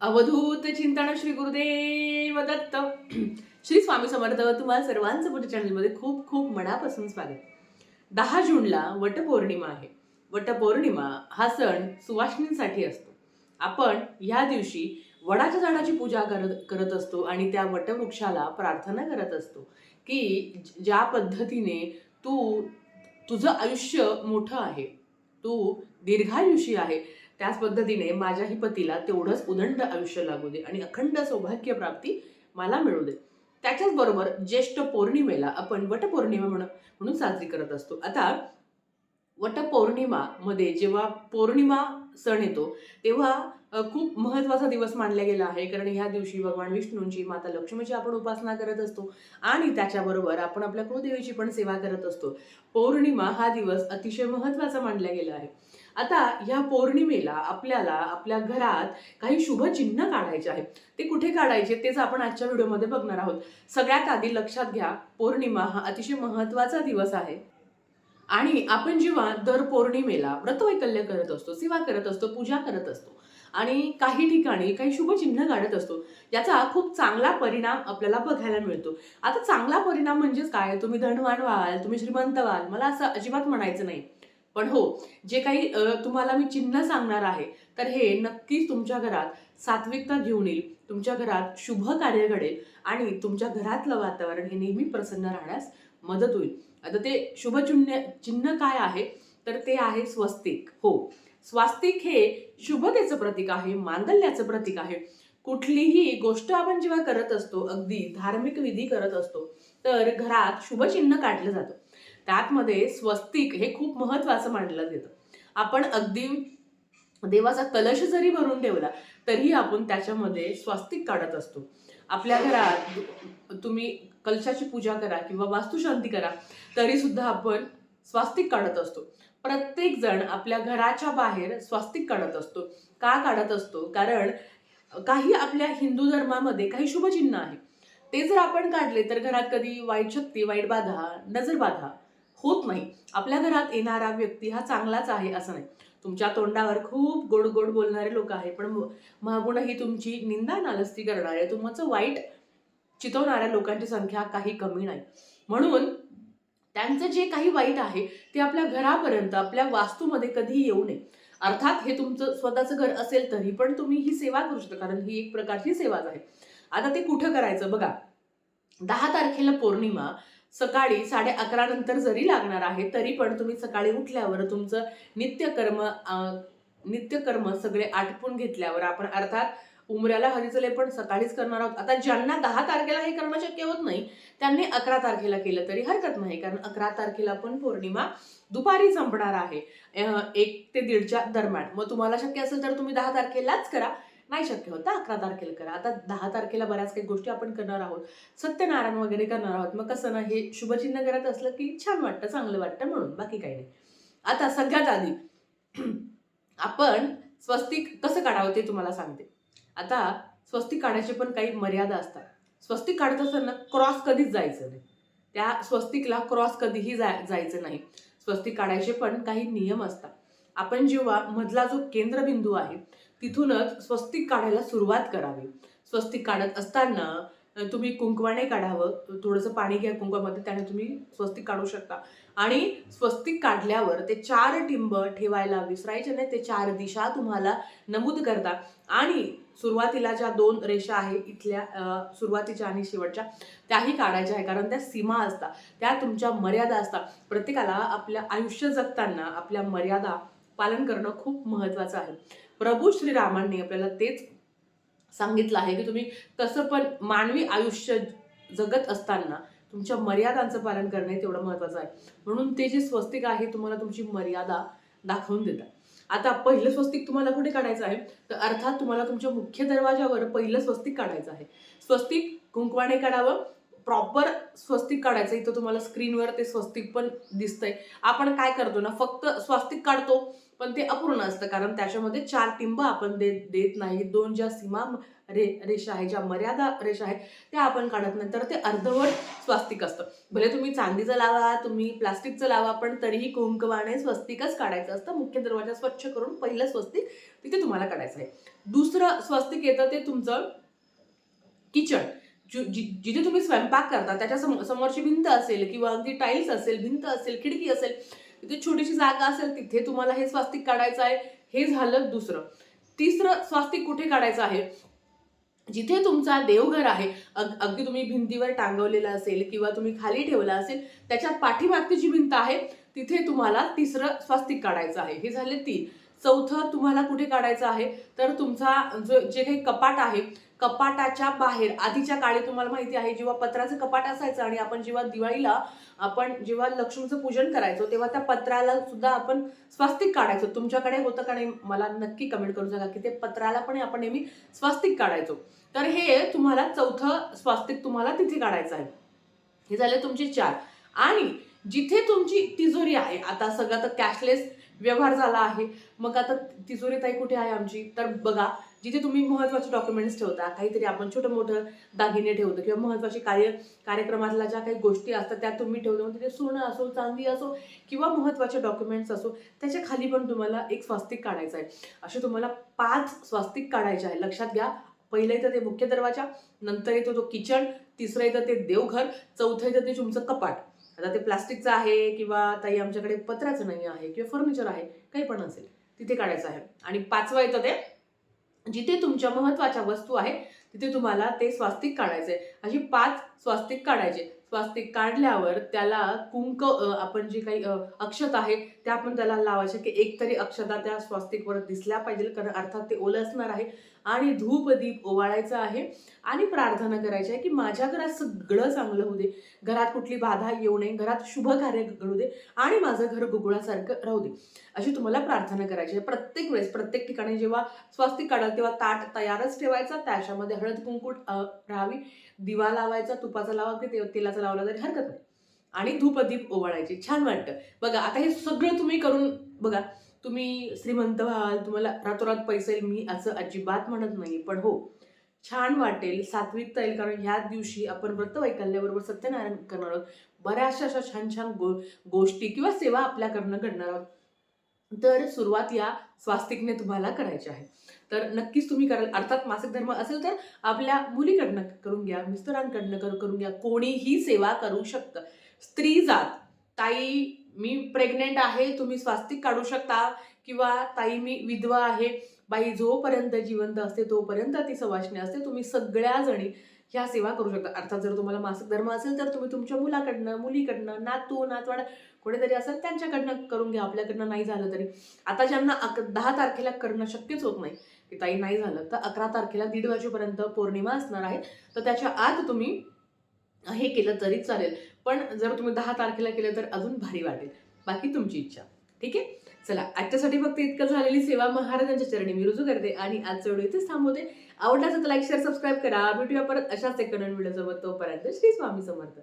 अवधूत चिंतन श्री गुरुदेव दत्त. श्री स्वामी समर्थ तुम्हाला सर्वांचं पुढच्या चॅनलमध्ये खूप खूप मनापासून स्वागत. दहा जूनला वटपौर्णिमा आहे. वटपौर्णिमा हा सण सुवासिनींसाठी असतो. आपण ह्या दिवशी वडाच्या झाडाची पूजा करत करत असतो आणि त्या वटवृक्षाला प्रार्थना करत असतो की ज्या पद्धतीने तू तुझं आयुष्य मोठं आहे तू दीर्घायुषी आहे त्याच पद्धतीने माझ्याही पतीला तेवढंच उदंड आयुष्य लागू दे आणि अखंड सौभाग्य प्राप्ती मला मिळू दे. त्याच्याच बरोबर ज्येष्ठ पौर्णिमेला आपण वटपौर्णिमा म्हणून म्हणून साजरी करत असतो. आता वटपौर्णिमा मध्ये जेव्हा पौर्णिमा सण येतो तेव्हा खूप महत्त्वाचा दिवस मानला गेला आहे. कारण ह्या दिवशी भगवान विष्णूंची माता लक्ष्मीची आपण उपासना करत असतो. आणि त्याच्याबरोबर आपण आपल्या कुलदेवीची पण सेवा करत असतो. पौर्णिमा हा दिवस अतिशय महत्त्वाचा मानला गेला आहे. आता ह्या पौर्णिमेला आपल्याला आपल्या घरात काही शुभ चिन्ह काढायचे आहे. ते कुठे काढायचे तेच आपण आजच्या व्हिडिओमध्ये बघणार आहोत. सगळ्यात आधी लक्षात घ्या पौर्णिमा हा अतिशय महत्त्वाचा दिवस आहे. आणि आपण जेव्हा दर पौर्णिमेला व्रतवैकल्य करत असतो सेवा करत असतो पूजा करत असतो आणि काही ठिकाणी काही शुभचिन्ह काढत असतो याचा खूप चांगला परिणाम आपल्याला बघायला मिळतो. आता चांगला परिणाम म्हणजेच काय? तुम्ही धनवान व्हाल तुम्ही श्रीमंत व्हाल मला असं अजिबात म्हणायचं नाही. पण हो जे काही तुम्हाला मी चिन्ह सांगणार आहे तर हे नक्कीच तुमच्या घरात सात्विकता घेऊन येईल. तुमच्या घरात शुभ कार्य घडेल आणि तुमच्या घरातलं वातावरण हे नेहमी प्रसन्न राहण्यास मदत होईल. आता ते शुभचिन्ह चिन्ह काय आहे? तर ते आहे स्वस्तिक. हो स्वास्तिक हे शुभतेचं प्रतीक आहे मांगल्याचं प्रतीक आहे. कुठलीही गोष्ट आपण जेव्हा करत असतो अगदी धार्मिक विधी करत असतो तर घरात शुभचिन्ह काढलं जातं. त्यातमध्ये स्वस्तिक हे खूप महत्वाचं मानलं जातं आपण अगदी देवाचा कलश जरी भरून ठेवला तरी आपण त्याच्यामध्ये स्वस्तिक काढत असतो. आपल्या घरात तुम्ही कलशाची पूजा करा किंवा वास्तुशांती करा तरी सुद्धा आपण स्वास्तिक काढत असतो. प्रत्येक जण आपल्या घराच्या बाहेर स्वास्तिक काढत असतो. का काढत असतो? कारण काही आपल्या हिंदू धर्मामध्ये काही शुभचिन्ह आहे. ते जर आपण काढले तर घरात कधी वाईट शक्ती वाईट बाधा नजर बाधा होत नाही. आपल्या घरात येणारा व्यक्ती हा चांगलाच आहे असं नाही. तुमच्या तोंडावर खूप गोड गोड बोलणारे लोक आहे पण म- मागूनही तुमची निंदा नालस्ती करणारे तुमचं वाईट चितवणाऱ्या लोकांची संख्या काही कमी नाही. म्हणून त्यांचं जे काही वाईट आहे ते आपल्या घरापर्यंत आपल्या वास्तूमध्ये कधी येऊ नये. अर्थात हे तुमचं स्वतःचं घर असेल तरी पण तुम्ही ही सेवा करू शकता कारण ही एक प्रकारची सेवाच आहे. आता ते कुठं करायचं? बघा दहा तारखेला पौर्णिमा सकाळी साडे अकरा नंतर जरी लागणार आहे तरी पण तुम्ही सकाळी उठल्यावर तुमचं नित्यकर्म नित्यकर्म सगळे आटपून घेतल्यावर आपण अर्थात उमऱ्याला हळदीचं पण सकाळीच करणार आहोत. आता ज्यांना दहा तारखेला हे करणं शक्य होत नाही त्यांनी अकरा तारखेला केलं तरी हरकत नाही कारण अकरा तारखेला पण पौर्णिमा दुपारी संपणार आहे. एक ते दीडच्या दरम्यान. मग तुम्हाला शक्य असेल तर तुम्ही दहा तारखेलाच करा. नाही शक्य होतं अकरा तारखेला करा. आता दहा तारखेला बऱ्याच काही गोष्टी आपण करणार आहोत. सत्यनारायण वगैरे करणार आहोत. मग कसं ना हे शुभचिन्ह करत असलं की छान वाटतं चांगलं वाटतं म्हणून बाकी काही नाही. आता सगळ्यात आधी आपण स्वस्तिक कसं काढावं ते तुम्हाला सांगते. आता स्वस्तिक काढायचे पण काही मर्यादा असतात. स्वस्तिक काढत असताना क्रॉस कधीच जायचं नाही. त्या स्वस्तिकला क्रॉस कधीही जाय जायचं नाही. स्वस्तिक काढायचे पण काही नियम असतात. आपण जेव्हा मधला जो केंद्रबिंदू आहे तिथूनच स्वस्तिक काढायला सुरुवात करावी. स्वस्तिक काढत असताना तुम्ही कुंकवाने काढावं. थोडंसं पाणी घ्या कुंकवामध्ये त्याने तुम्ही स्वस्तिक काढू शकता. आणि स्वस्तिक काढल्यावर ते चार टिंब ठेवायला विसरायचे नाही. ते चार दिशा तुम्हाला नमूद करता आणि सुरुवातीला ज्या दोन रेषा आहे इथल्या सुरुवातीच्या आणि शेवटच्या त्याही काढायच्या आहे. कारण त्या सीमा असतात. त्या तुमच्या मर्यादा असतात. प्रत्येकाला आपल्या आयुष्य जगताना आपल्या मर्यादा पालन करणं खूप महत्वाचं आहे. प्रभू श्रीरामांनी आपल्याला तेच सांगितलं आहे की तुम्ही कसं पण मानवी आयुष्य जगत असताना तुमच्या मर्यादांचं पालन करणे तेवढं महत्वाचं आहे. म्हणून ते जे स्वस्तिक आहे तुम्हाला तुमची मर्यादा दाखवून देतात. आता पहिलं स्वस्तिक तुम्हाला कुठे काढायचं आहे? तर अर्थात तुम्हाला तुमच्या मुख्य दरवाजावर पहिलं स्वस्तिक काढायचं आहे. स्वस्तिक कुंकवाने काढावं प्रॉपर स्वस्तिक काढायचं. इथं तुम्हाला स्क्रीनवर ते स्वस्तिक पण दिसतंय. आपण काय करतो ना फक्त स्वस्तिक काढतो पण ते अपूर्ण असतं कारण त्याच्यामध्ये चार टिंब आपण देत देत नाही. दोन ज्या सीमा रे रेषा आहे ज्या मर्यादा रेषा आहेत त्या आपण काढत नाही. तर ते अर्धवट स्वस्तिक असतं. भले तुम्ही चांदीचं लावा तुम्ही प्लास्टिकचं लावा पण तरीही कुंकवाने स्वस्तिकच काढायचं असतं. मुख्य दरवाजा स्वच्छ करून पहिलं स्वस्तिक तिथे तुम्हाला काढायचं आहे. दुसरं स्वस्तिक येतं ते तुमचं किचन. जि- जिथे तुम्ही स्वयंपाक करता त्याच्या सम- समोरची भिंत असेल किंवा अगदी टाईल्स असेल भिंत असेल खिडकी असेल तिथे छोटीशी जागा असेल तिथे तुम्हाला हे स्वास्तिक काढायचं आहे. हे झालं दुसरं. तिसरं स्वास्तिक कुठे काढायचं आहे? जिथे तुमचा देवघर आहे अग अगदी तुम्ही भिंतीवर टांगवलेलं असेल किंवा तुम्ही खाली ठेवला असेल त्याच्या पाठीमागची जी भिंत आहे तिथे तुम्हाला तिसरं स्वास्तिक काढायचं आहे. हे झाले तीन. चौथं तुम्हाला कुठे काढायचं आहे? तर तुमचा जो जे काही कपाट आहे कपाटाच्या बाहेर आधीच्या काळी तुम्हाला माहिती आहे जेव्हा पत्राचं कपाट असायचं आणि आपण जेव्हा दिवाळीला आपण जेव्हा लक्ष्मीचं पूजन करायचो तेव्हा त्या पत्राला सुद्धा आपण स्वास्तिक काढायचो. तुमच्याकडे होतं का नाही? मला नक्की कमेंट करू सांगा की ते पत्राला पण आपण नेहमी स्वास्तिक काढायचो. तर हे तुम्हाला चौथं स्वास्तिक तुम्हाला तिथे काढायचं आहे. हे झाले तुमचे चार. आणि जिथे तुमची तिजोरी आहे आता सगळं तर कॅशलेस व्यवहार झाला आहे. मग आता तिजोरी ताई कुठे आहे आमची? तर बघा जिथे तुम्ही महत्त्वाचे डॉक्युमेंट्स ठेवता काहीतरी आपण छोटं मोठं दागिने ठेवतो किंवा महत्त्वाचे कार्य कार्यक्रमातल्या ज्या काही गोष्टी असतात त्या तुम्ही ठेवतो. मग तिथे सोनं असो चांदी असो किंवा महत्त्वाचे डॉक्युमेंट्स असो त्याच्याखाली पण तुम्हाला एक स्वास्तिक काढायचं आहे. असे तुम्हाला पाच स्वास्तिक काढायचे आहे. लक्षात घ्या पहिलं येतं ते मुख्य दरवाजा नंतर येतो तो किचन तिसरं येतं ते देवघर चौथं येतं ते तुमचं कपाट. आता ते प्लास्टिकचं आहे किंवा ताई आमच्याकडे पत्राचं नाही आहे किंवा फर्निचर आहे काही पण असेल तिथे काढायचं आहे. आणि पाचवं येतं ते जिथे तुमच्या महत्त्वाच्या वस्तू आहे तिथे तुम्हाला ते स्वास्तिक काढायचं आहे अशी पाच स्वास्तिक काढायचे. स्वास्तिक काढल्यावर त्याला कुंक आपण जे काही अक्षत आहे त्या आपण त्याला लावायचे की एक तरी अक्षता त्या स्वास्तिकवर दिसल्या पाहिजे कारण अर्थात ते ओलं असणार आहे. आणि धूप दीप ओवाळायचं आहे आणि प्रार्थना करायची आहे की माझ्या घरात सगळं चांगलं होऊ दे. घरात कुठली बाधा येऊ नये घरात शुभ कार्य घडू दे आणि माझं घर गुगुळासारखं राहू दे. अशी तुम्हाला प्रार्थना करायची आहे प्रत्येक वेळेस प्रत्येक ठिकाणी जेव्हा स्वास्तिक काढाल तेव्हा ताट तयारच ठेवायचा त्याच्यामध्ये हळद कुंकू राहावी. दिवा लावायचा तुपाचा लावा की ते- तेलाचा लावला तरी हरकत नाही. आणि धूपदीप ओवाळायचे. छान वाटतं. बघा आता हे सगळं तुम्ही करून बघा तुम्ही श्रीमंत व्हाल तुम्हाला रातोरात पैसे येईल मी असं अजिबात म्हणत नाही पण हो छान वाटेल सात्विकता येईल कारण ह्या दिवशी आपण व्रत वैकल्याबरोबर सत्यनारायण करणार आहोत. बऱ्याचशा अशा छान छान गो गोष्टी किंवा सेवा आपल्याकडनं घडणार आहोत. तर सुरुवात या स्वास्तिकने तुम्हाला करायची आहे. तर नक्कीच तुम्ही कराल. अर्थात मासिक धर्म असेल तर आपल्या मुलीकडनं करून घ्या मिस्टरांकडनं कर- करून घ्या. कोणीही सेवा करू शकतं. स्त्री जात. ताई मी प्रेग्नेंट आहे तुम्ही स्वास्तिक काढू शकता. किंवा ताई मी विधवा आहे. बाई जोपर्यंत जिवंत असते तोपर्यंत ती सवासणी असते. तुम्ही सगळ्या जणी ह्या सेवा करू शकता. अर्थात जर तुम्हाला मासिक धर्म असेल तर तुम्ही तुमच्या मुलाकडनं मुलीकडनं नातू नातवाडा कोणीतरी असेल त्यांच्याकडनं करून घ्या. आपल्याकडनं नाही झालं तरी. आता ज्यांना अक दहा तारखेला करणं शक्यच होत नाही की ताई नाही झालं. तर अकरा तारखेला दीड वाजेपर्यंत पौर्णिमा असणार आहे. तर त्याच्या आत तुम्ही हे केलं तरी चालेल. पण जर तुम्ही दहा तारखेला केलं तर अजून भारी वाटेल. बाकी तुमची इच्छा. ठीक आहे? चला आजच्यासाठी फक्त इतकं झालेली सेवा महाराजांच्या चरणी. मी रुजू करते आणि आजचं व्हिडिओ इथेच थांबवते. आवडला तर लाईक शेअर सबस्क्राईब करा. भेटूया परत अशाच एक नवीन व्हिडिओ तोपर्यंत श्री स्वामी समर्थ.